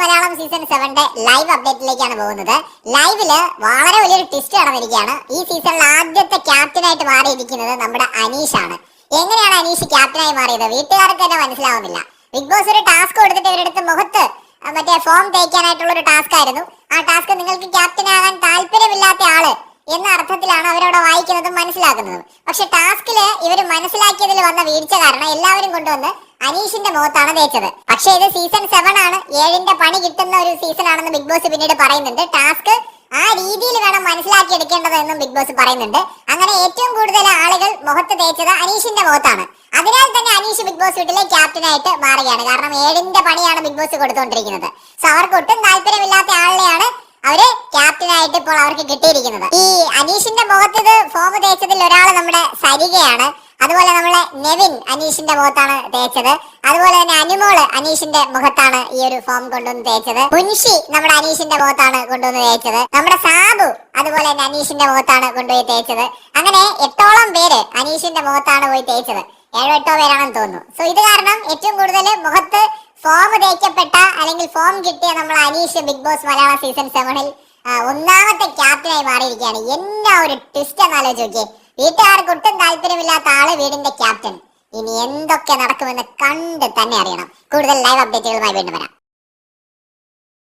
Malayalam season സെവന്റെ live അപ്ഡേറ്റിലേക്കാണ് പോകുന്നത്. ലൈവിൽ വളരെ വലിയൊരു ട്വിസ്റ്റ് നടന്നിരിക്കുകയാണ്. ഈ സീസണിൽ ആദ്യത്തെ ക്യാപ്റ്റനായിട്ട് മാറിയിരിക്കുന്നത് നമ്മുടെ അനീഷാണ് എങ്ങനെയാണ് അനീഷ് ക്യാപ്റ്റനായി മാറിയത്? വീട്ടുകാർക്ക് തന്നെ മനസ്സിലാവുന്നില്ല. ബിഗ് ബോസ് ഒരു ടാസ്ക് കൊടുത്തിട്ട് ഇവരുടെ മുഖത്ത് മറ്റേ ഫോം തേക്കാനായിട്ടുള്ള ഒരു ടാസ്ക് ആയിരുന്നു. ആ ടാസ്ക് നിങ്ങൾക്ക് ക്യാപ്റ്റൻ ആകാൻ താല്പര്യമില്ലാത്ത ആൾ എന്ന അർത്ഥത്തിലാണ് അവരവിടെ വായിക്കുന്നതും മനസ്സിലാക്കുന്നതും. പക്ഷെ ടാസ്കിൽ ഇവർ മനസ്സിലാക്കിയതിൽ വന്ന വീഴ്ച കാരണം എല്ലാവരും കൊണ്ടുവന്ന് അനീഷിന്റെ മുഖത്താണ് തേച്ചത്. പക്ഷെ ഇത് സീസൺ സെവൻ ആണ്. ഏഴിന്റെ പണി കിട്ടുന്ന ഒരു സീസൺ ആണെന്ന് ബിഗ് ബോസ് പിന്നീട് പറയുന്നുണ്ട്. ടാസ്ക് ആ രീതിയിൽ വേണം മനസ്സിലാക്കി എടുക്കേണ്ടത് എന്നും ബിഗ് ബോസ് പറയുന്നുണ്ട്. അങ്ങനെ ഏറ്റവും കൂടുതൽ ആളുകൾ മുഖത്ത് തേച്ചത് അനീഷിന്റെ മുഖത്താണ്. അതിനാൽ തന്നെ അനീഷ് ബിഗ് ബോസ് വീട്ടിലെ ക്യാപ്റ്റനായിട്ട് മാറുകയാണ്. കാരണം ഏഴിന്റെ പണിയാണ് ബിഗ് ബോസ് കൊടുത്തുകൊണ്ടിരിക്കുന്നത്. സോ അവർക്ക് ഒട്ടും താല്പര്യമില്ലാത്ത ആളിനെയാണ് അവർ ക്യാപ്റ്റനായിട്ട് ഇപ്പോൾ അവർക്ക് കിട്ടിയിരിക്കുന്നത്. ഈ അനീഷിന്റെ മുഖത്ത് ഇത് ഫോം തേച്ചതിൽ ഒരാൾ നമ്മുടെ സരികയാണ്. അതുപോലെ നമ്മളെ നെവിൻ അനീഷിന്റെ മുഖത്താണ് തേച്ചത്. അതുപോലെ തന്നെ അനുമോൾ അനീഷിന്റെ മുഖത്താണ് ഈ ഒരു ഫോം കൊണ്ടുവന്ന് തേച്ചത്. മുൻഷി നമ്മുടെ അനീഷിന്റെ മുഖത്താണ് കൊണ്ടുവന്ന് തേച്ചത്. നമ്മുടെ സാബു അതുപോലെ തന്നെ അനീഷിന്റെ മുഖത്താണ് കൊണ്ടുപോയി തേച്ചത്. അങ്ങനെ എട്ടോളം പേര് അനീഷിന്റെ മുഖത്താണ് പോയി തേച്ചത്. ഏഴോ എട്ടോ പേരാണെന്ന് തോന്നുന്നു. സോ ഇത് കാരണം ഏറ്റവും കൂടുതൽ മുഖത്ത് ഫോം തേക്കപ്പെട്ട അല്ലെങ്കിൽ ഫോം കിട്ടിയ നമ്മൾ Aneesh big boss Malayala season സെവനിൽ ഒന്നാമത്തെ ക്യാപ്റ്റനായി മാറിയിരിക്കുകയാണ്. എന്നാ ഒരു ട്വിസ്റ്റ് എന്നാലോചിച്ച് നോക്കിയേ. വീട്ടുകാർക്ക് ഒട്ടും താല്പര്യമില്ലാത്ത ആൾ വീടിന്റെ ക്യാപ്റ്റൻ ഇനി എന്തൊക്കെ നടക്കുമെന്ന് കണ്ട് തന്നെ അറിയണം. കൂടുതൽ ലൈവ് അപ്ഡേറ്റുകളുമായി വീണ്ടും വരാം.